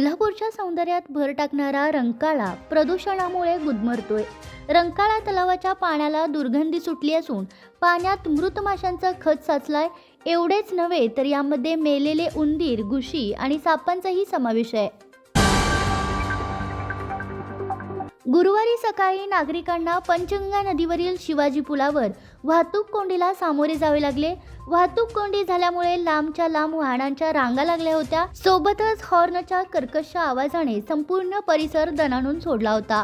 कोल्हापूरच्या सौंदर्यात भर टाकणारा रंकाळा प्रदूषणामुळे गुदमरतोय. रंकाळा तलावाच्या पाण्याला दुर्गंधी सुटली असून पाण्यात मृत माशांचा खत साचलाय. एवढेच नव्हे तर यामध्ये मेलेले उंदीर घुशी आणि सापांचाही समावेश आहे. गुरुवारी सकाळी नागरिकांना पंचगंगा नदीवरील शिवाजी पुलावर वाहतूक कोंडीला सामोरे जावे लागले. वाहतूक कोंडी झाल्यामुळे लांबच्या लांब वाहनांच्या रांगा लागल्या होत्या. सोबतच हॉर्नच्या कर्कश आवाजाने संपूर्ण परिसर दणाणून सोडला होता.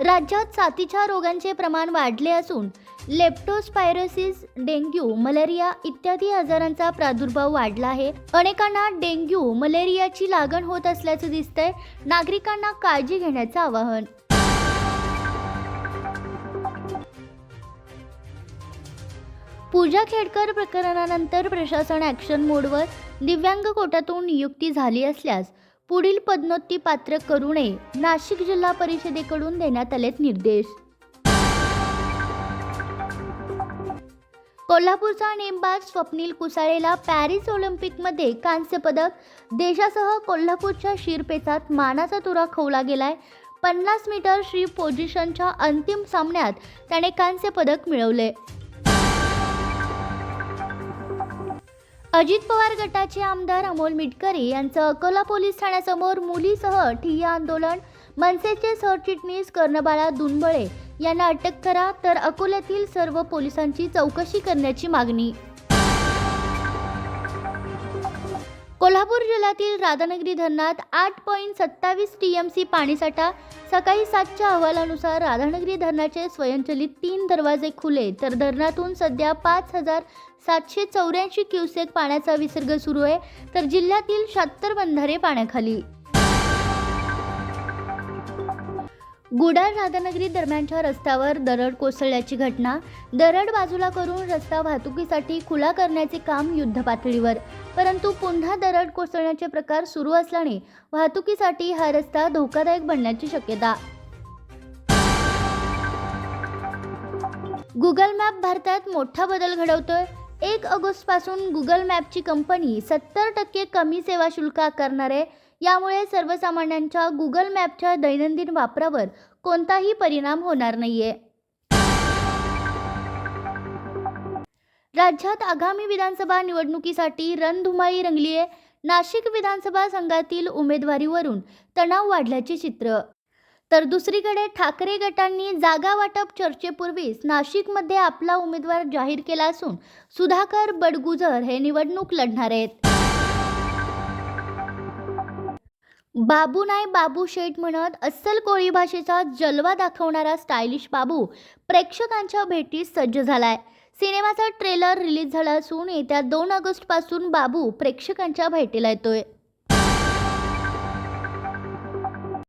राज्यात साथीच्या रोगांचे प्रमाण वाढले असून लेप्टोस्पायरोसिस डेंग्यू मलेरिया इत्यादी आजारांचा प्रादुर्भाव वाढला आहे. अनेकांना डेंग्यू मलेरियाची लागण होत असल्याचं दिसतंय. नागरिकांना काळजी घेण्याचं आवाहन. पूजा खेडकर प्रकरणानंतर प्रशासन ॲक्शन मोडवर दिव्यांग कोटातून नियुक्ती झाली असल्यास पुढील पदनोत्ती पात्र करू नये नाशिक जिल्हा परिषदेकडून देण्यात आलेत निर्देश. कोल्हापूरचा नेमबाज स्वप्नील कुसाळेला पॅरिस ऑलिम्पिकमध्ये कांस्य पदक देशासह कोल्हापूरच्या शिरपेचात मानाचा तुरा खवला गेलाय. पन्नास मीटर श्री पोझिशनच्या अंतिम सामन्यात त्याने कांस्य पदक मिळवले. अजित पवार गटाचे आमदार अमोल मिटकरी यांचं अकोला पोलीस ठाण्यासमोर मुलीसह ठिय्या आंदोलन मनसेचे सरचिटणीस कर्णबाळा दुनबळे यांना अटक करा तर अकोल्यातील सर्व पोलिसांची चौकशी करण्याची मागणी. कोल्हापूर जिल्ह्यातील राधानगरी धरणात आठ पॉईंट सत्तावीस टी एम सी पाणीसाठा सकाळी सातच्या अहवालानुसार राधानगरी धरणाचे स्वयंचलित तीन दरवाजे खुले तर धरणातून सध्या पाच हजार सातशे चौऱ्याऐंशी क्युसेक पाण्याचा विसर्ग सुरू आहे तर जिल्ह्यातील शहात्तर बंधारे पाण्याखाली. गुडाळ राधानगरी दरम्यानच्या रस्त्यावर दरड कोसळल्याची घटना दरड बाजूला करून रस्ता वाहतुकीसाठी खुला करण्याचे काम युद्धपातळीवर परंतु पुन्हा दरड कोसळण्याचे प्रकार सुरू असल्याने वाहतुकीसाठी हा रस्ता धोकादायक बनण्याची शक्यता. गुगल मॅप भारतात मोठा बदल घडवतोय. एक ऑगस्टपासून गुगल मॅपची कंपनी सत्तर टक्के कमी सेवा शुल्क आकारणार आहे यामुळे सर्वसामान्यांच्या गुगल मॅपच्या दैनंदिन वापरावर कोणताही परिणाम होणार नाहीये. राज्यात आगामी विधानसभा निवडणुकीसाठी रणधुमाई रंगली आहे नाशिक विधानसभा संघातील उमेदवारीवरून तणाव वाढल्याचे चित्र. तर दुसरीकडे ठाकरे गटांनी जागा वाटप चर्चेपूर्वीच नाशिकमध्ये आपला उमेदवार जाहीर केला असून सुधाकर बडगुजर हे निवडणूक लढणार आहेत. बाबू नाय बाबू शेठ म्हणत अस्सल कोळी भाषेचा जलवा दाखवणारा स्टायलिश बाबू प्रेक्षकांच्या भेटीस सज्ज झालाय. सिनेमाचा ट्रेलर रिलीज झाला असून येत्या दोन ऑगस्टपासून बाबू प्रेक्षकांच्या भेटीला येतोय.